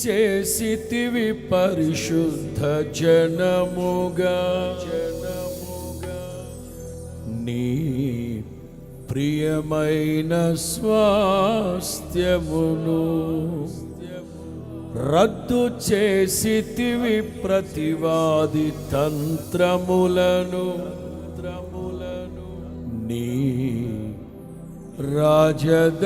చేసితివి పరిశుద్ధ జనముగా. జనముగా నీ ప్రియమైన స్వాస్థ్యమును రద్దు చేసితివి ప్రతివాది తంత్రములను తంత్రములను. నీ రాజదండముతో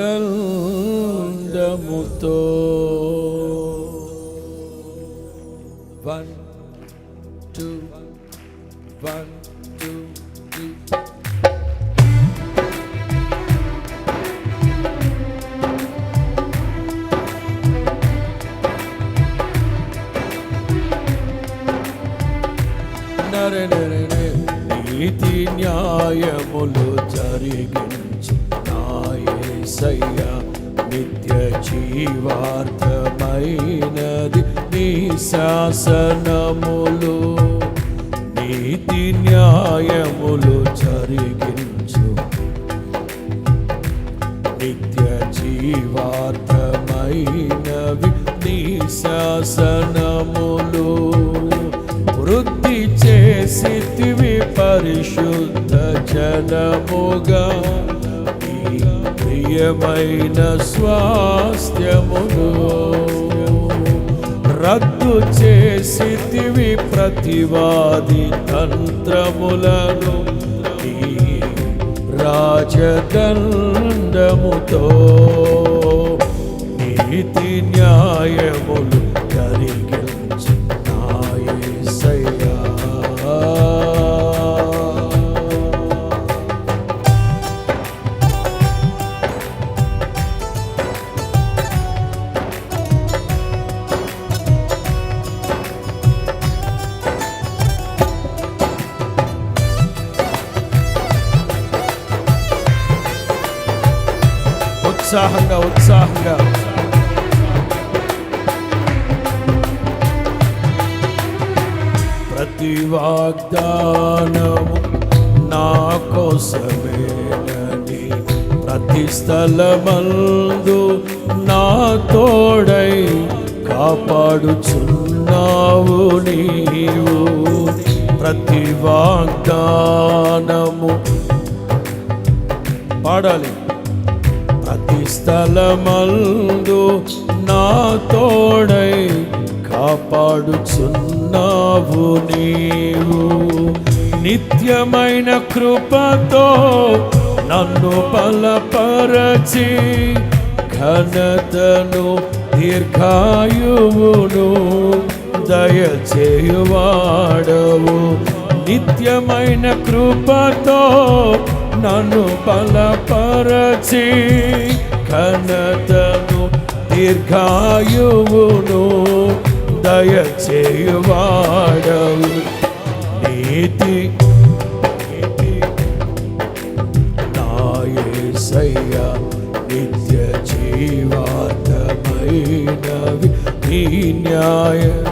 one two one two three నరే నరే నరే. నీతి న్యాయములు జరిగించు నాయసయ్య నిత్య జీవార్థమైనది నీ శాసనములు నీతి న్యాయములు జరిగించు. నిత్య జీవార్థమైనవి నీ శాసనములు. వృద్ధి చేసితివి పరిశుద్ధ జనముగా. ప్రియమైన స్వాస్థ్యములు. రద్దు చేసితివి ప్రతివాది తంత్రములను. రాజదండముతో నీతి న్యాయములు ఉత్సాహంగా ఉత్సాహంగా. ప్రతి వాగ్దానము నా కోసమేనని ప్రతి స్థలమందు నా తోడై కాపాడుచున్నావు నీవు. ప్రతి వాగ్దానము పాడాలి. స్థలమందు నా తోడై కాపాడుచున్నావు నీవు. నిత్యమైన కృపతో నన్ను బలపరచి ఘనతను దీర్ఘాయువును దయచేయువాడవు. నిత్యమైన కృపతో నన్ను బలపరచి ఘనతను దీర్ఘాయువును దయచేయువాడవు. నీతి నీతి. నాయసయ్య నిత్య జీవాతమైనవి నీ న్యాయ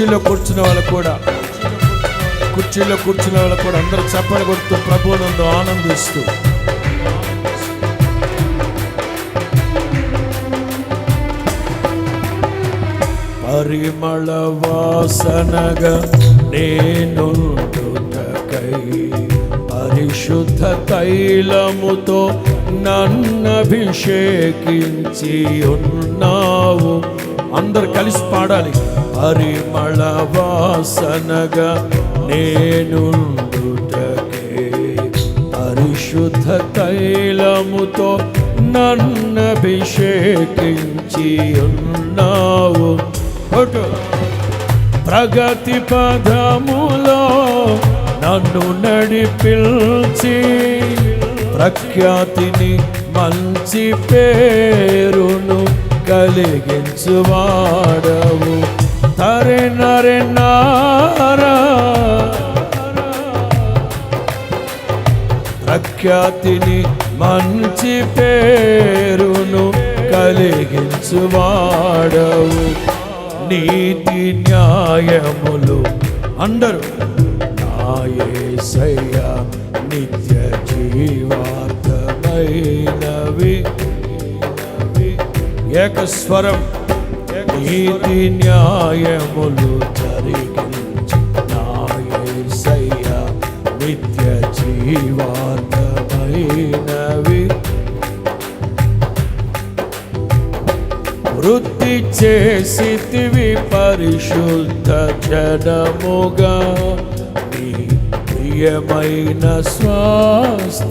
కుర్చీలో కూర్చున్న వాళ్ళు కూడా కుర్చీలో కూర్చున్న వాళ్ళు కూడా అందరూ చప్పలు కొడుతూ ప్రభునందు ఆనందిస్తూ. పరిమళ వాసనగా నేను పరిశుద్ధ తైలముతో నన్నభిషేకించి ఉన్నా అందరు కలిసి పాడాలి. పరిమళ వాసనగా నేను పరిశుద్ధ తైలముతో నన్నభిషేకించి ఉన్నావు ప్రగతి పదములో నన్ను నడిపిల్చి ప్రఖ్యాతిని మంచి పేరును కలిగించువాడవు తరె నరే నారా ప్రఖ్యాతిని మంచి పేరును కలిగించువాడవు నీతి న్యాయములు అందరూ నాయసయ్య నిత్య జీవార్థమైనవి. ఏకస్వరం నీతి న్యాయములు జరిగించి నాయసయ్య నిత్య జీవార్థమైనవి. వృద్ధి చేసితివి పరిశుద్ధ జనముగా. నీ ప్రియమైన స్వాస్థ్యమును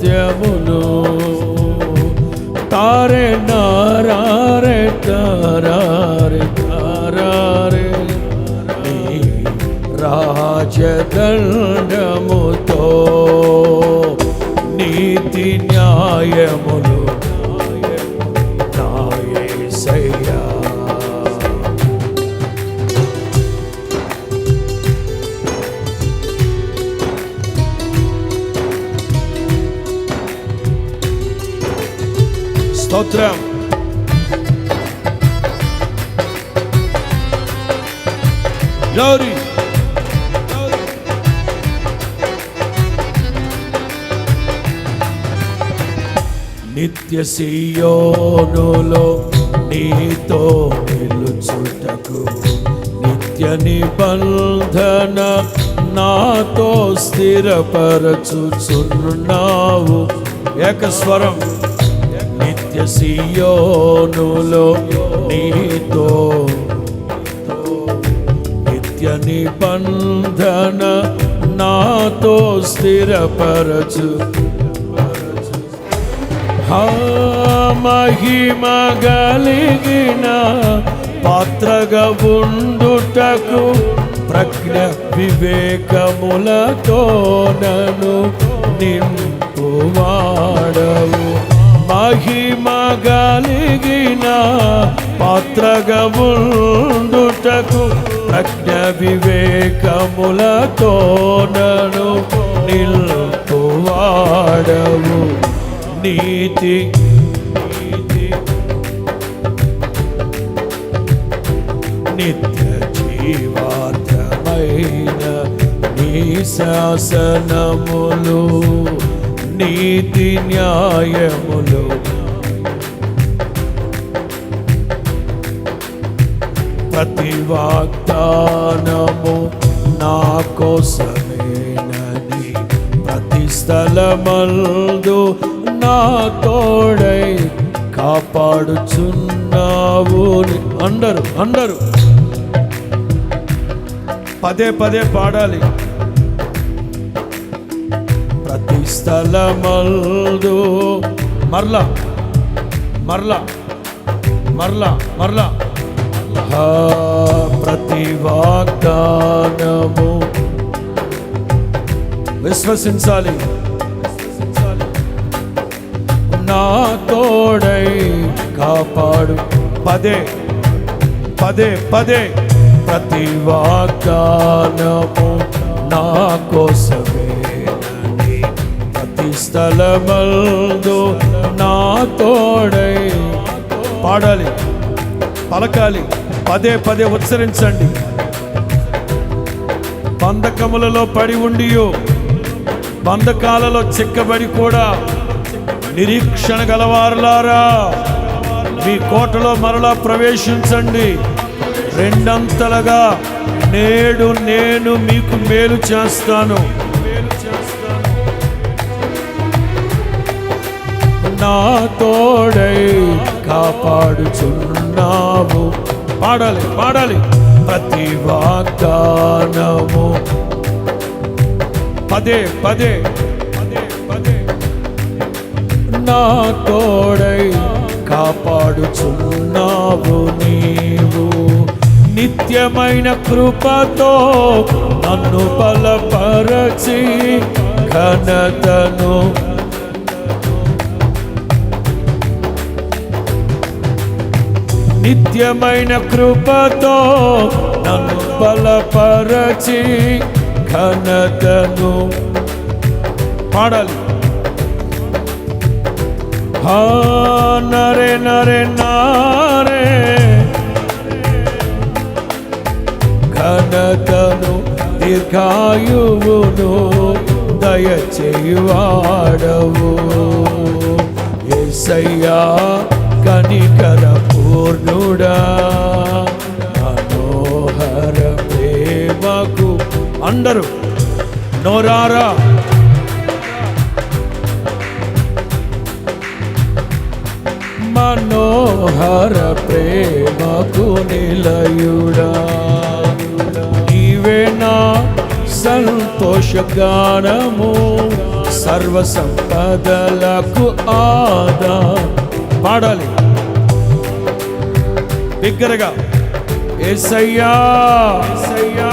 తారే నారారే తారారే తారారే నీ రాజదండముతో నీతి న్యాయములు స్తోత్రం. గ్లోరీ నిత్య సియోనులో నీతో నిలుచుటకు నిత్య నిబంధన నాతో స్థిరపరచుచున్నావు. ఏకస్వరం. నిత్య సియోనులో నీతో నిత్య నిబంధన నాతో స్థిరపరచు. మహిమ గలిగిన పాత్రగా ఉండుటకు ప్రజ్ఞ వివేకములతో నను నింపువాడవు. మహిమ కలిగిన పాత్రగా ఉండుటకు ప్రజ్ఞ వివేకములతోనను నిల్పువాడవు. నీతి నీతి. నిత్య జీవార్థమైన నీ శాసనములు. నీతి న్యాయములు. ప్రతి వాగ్దానము నా కోసమేనని ప్రతి స్థలమందు నా తోడై కాపాడుచున్నావు. అందరు అందరు. పదే పదే పాడాలి. స్థలమల్దు. స్థలమందు మరలా మరలా మరలా. మరలా ప్రతి వాగ్దానము విశ్వసించాలి. నా తోడై కాపాడు. పదే పదే పదే ప్రతి వాగ్దానము నా కోసం స్థలమందు నా తోడై. పాడాలి పలకాలి పదే పదే ఉచ్చరించండి. బంధకములలో పడి ఉండియో బంధకాలలో చిక్కబడి కూడా నిరీక్షణ గలవారులారా. మీ కోటలో మరలా ప్రవేశించండి. రెండంతలుగా నేడు నేను మీకు మేలు చేస్తాను. నా తోడై కాపాడుచున్నావు. పాడాలి పాడాలి. ప్రతి వాగ్దానము. పదే పదే పదే పదే. నా తోడై కాపాడుచున్నావు నీవు. నిత్యమైన కృపతో నన్ను బలపరచి ఘనతను నిత్యమైన కృపతో నన్ను బలపరచి ఘనతను పాడాలి. నరే నరే నారే. ఘనతను దీర్ఘాయువును దయచేయువాడవు. ఎసయ్యా కనికర పూర్ణుడా మనోహర ప్రేమకు అందరూ నోరారా. మనోహర ప్రేమకు నిలయుడా. నీవే నా సంతోషగానము సర్వ సంపదలకు ఆదా. పాడాలి. దగ్గరగా. ఏసయ్యా ఏసయ్యా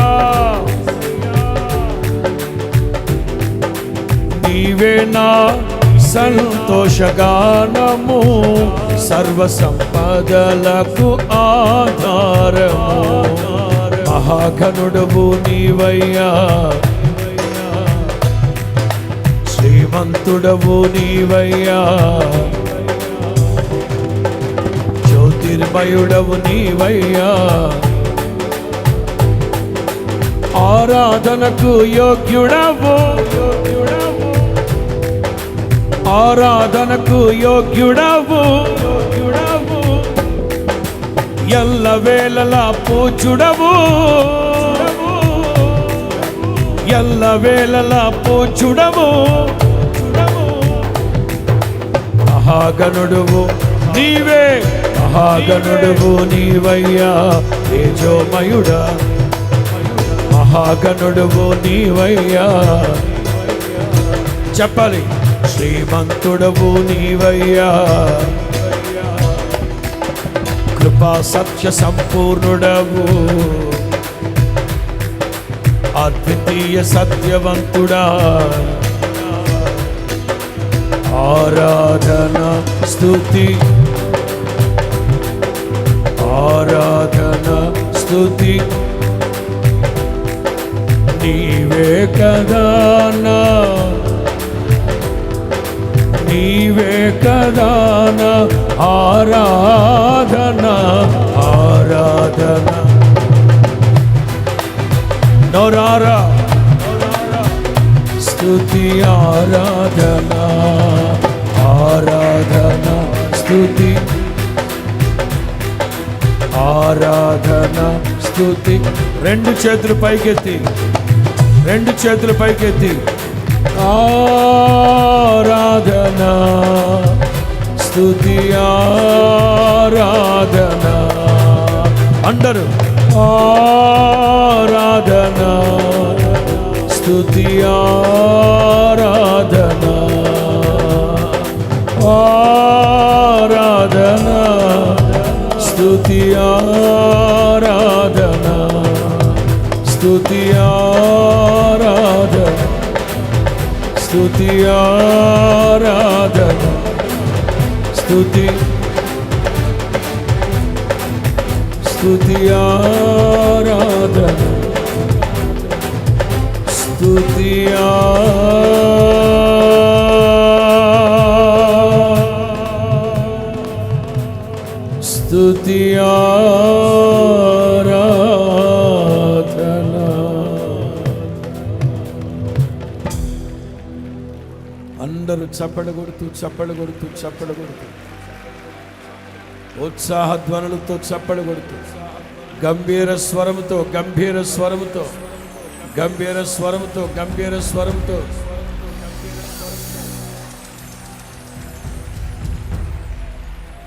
నీవే నా సంతోషగానము సర్వ సంపదలకు ఆధారము. మహాఘనుడవు నీవయ్యా. శ్రీమంతుడవు నీవయ్యా. నిర్భయుడవు నీవయ్యా. ఆరాధనకు యోగ్యుడవు. యోగ్యుడవు ఆరాధనకు యోగ్యుడవు యోగ్యుడవు. ఎల్ల వేళలా పూచుడవు. ఎల్ల వేళలా పూచుడవు. మహాగణుడువు నీవే మహాగణుడువు నీవయ్యా తేజోమయుడా. మహాగణుడువు నీవయ్యా. చెప్పాలి శ్రీమంతుడవు నీవయ్యా. కృపా సత్య సంపూర్ణుడవు. అద్వితీయ సత్యవంతుడా. ఆరాధన స్థుతి ఆరాధన స్థుతి నీవే కదా నా నీవే కదా నా ఆరాధన ఆరాధన. నోరారా. స్థుతి ఆరాధన ఆరాధన స్థుతి ఆరాధన స్తుతి. రెండు చేతులు పైకెత్తి. రెండు చేతులు పైకెత్తి. ఆరాధన స్థుతి ఆరాధన. అందరు ఆరాధన స్థుతి ఆరాధన స్తుతి ఆరాధన స్తుతి ఆరాధన స్తుతి ఆరాధన స్తుతి స్తుతి ఆరాధన స్తుతి స్తుతి ఆరాధన అందరూ చప్పడ కొడుతూ చప్పడ కొడుతూ చప్పడ కొడుతూ. ఉత్సాహ ధ్వనులతో చప్పడ కొడుతూ. గంభీర స్వరముతో గంభీర స్వరముతో. గంభీర స్వరముతో గంభీర స్వరముతో.